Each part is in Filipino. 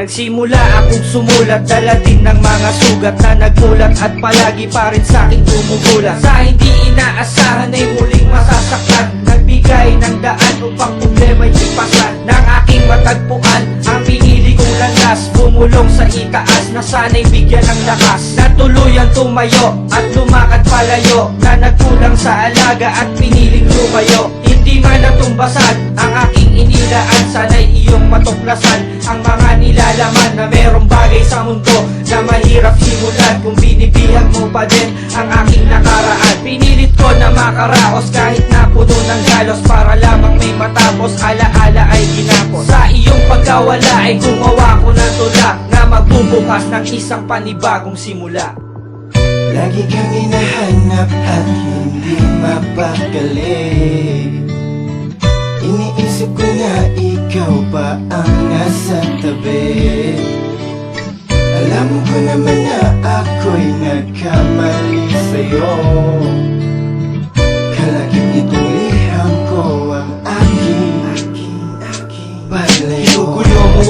Nagsimula akong sumulat Dala din ng mga sugat na nagmulat At palagi pa rin sa akin tumugulat Sa hindi inaasahan ay muling masasaktan Nagbigay ng daan upang problema'y ipasan Ng aking matagpuan Landas Bumulong sa itaas na sana'y bigyan ng lakas. Na tuluyang tumayo at lumakad palayo Na nagkulang sa alaga at piniling lumayo. Hindi man natumbasan ang aking inilaan Sana'y iyong matuklasan. Ang mga nilalaman Na merong bagay sa mundo na mahirap simulan Kung binibihag mo pa din ang aking nakaraan. Pinilit ko na makaraos kahit na puno ng galos Para lamang may matapos alaala ay ginapos Pagkawala ay gumawa ko ng tula Na magbubukas ng isang panibagong simula. Lagi kang hinahanap at hindi mapakali Iniisip ko na ikaw pa ang nasa tabi? Alam ko naman na ako'y nagkamali sa'yo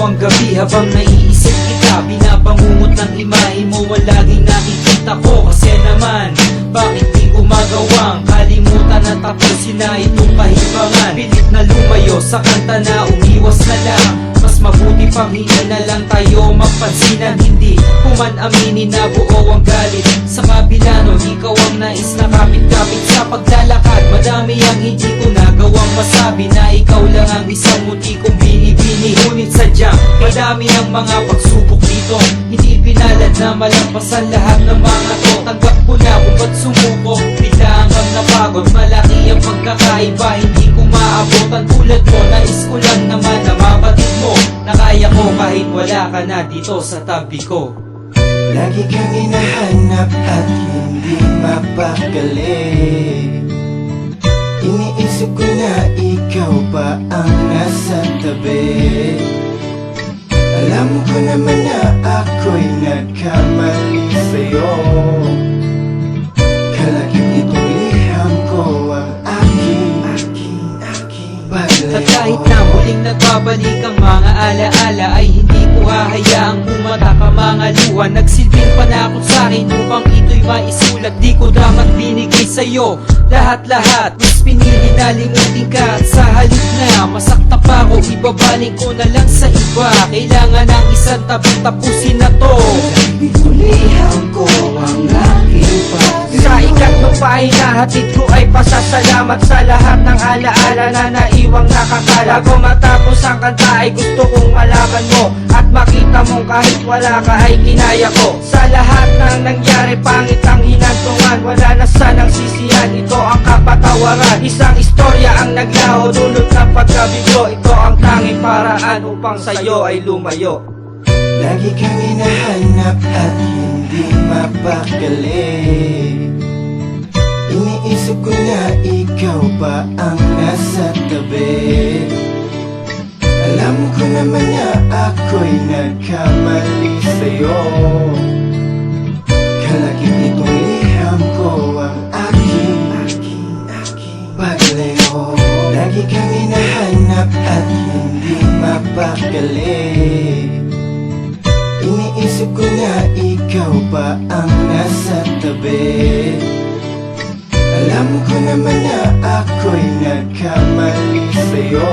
ang gabi habang naiisip kita. Pinapangungot ng imahe mo ang laging nakikita ko. Kasi naman, bakit di gumagawang Kalimutan na tapusin na itong kahibangan? Pilit na lumayo sa kanta na umiwas na lang. Mas mabuti pang hindi na lang tayo magpansinan. Hindi kuman aminin na buo ang galit. Sa kabila nun, ikaw ang nais na kapit-kapit sa paglalakad. Madami ang hindi ko nagawang masabi Na ikaw lang ang isang muti kong madami ang mga pagsubok dito. Hindi pinalad na malampasan lahat ng mga to. Tanggap ko na kung ba't sumuko. Bigla kang napagod. Malaki ang pagkakaiba. Hindi ko maabotan. Tulad mo Nais ko lang naman na mabatid mo. Na kaya ko kahit wala ka na dito sa tabi ko. Lagi kang hinahanap at hindi mapakali Iniisip ko na ikaw pa ang nasa tabi Alam ko naman na ako'y nagkamali sa'yo. Kalaging itong liham ko ang aking paglayo At kahit na muling nagbabalik ang mga alaala Ay hindi ko hahayaang bumata ka mga luha Nagsilbing panakot sa'kin upang maisulat Di ko dapat binigay sa'yo. Lahat-lahat Mas pinili na limutin ka at sa halip na. Masakta pa ako, ibabaling ko na lang sa iba. Kailangan ng isang tabi tapusin na to. Liham ko ang aking paglayo Sa ikatlong pahina, hatid ko ay pasasalamat sa lahat ng alaala na naiwang nakakala. Bago matapos ang kanta ay gusto kong malaman mo At makita mong kahit wala ka ay kinaya ko. Sa lahat ng nangyari, pangit ang hinantungan Wala na sanang sisiyan, ito ang kapatawaran Isang istorya ang naglaho, dulot ng pagkabigo Ito ang tanging paraan upang sa'yo ay lumayo. Lagi kang hinahanap at hindi mapakali Iniisip ko na ikaw pa ang nasa tabi? Alam ko naman na ako'y nagkamali sa'yo. Kalaging itong liham ko ang aking paglayo Lagi kang hinahanap at hindi mapakali Iniisip ko na ikaw pa ang nasa tabi Alam ko naman na ako'y nagkamali sa'yo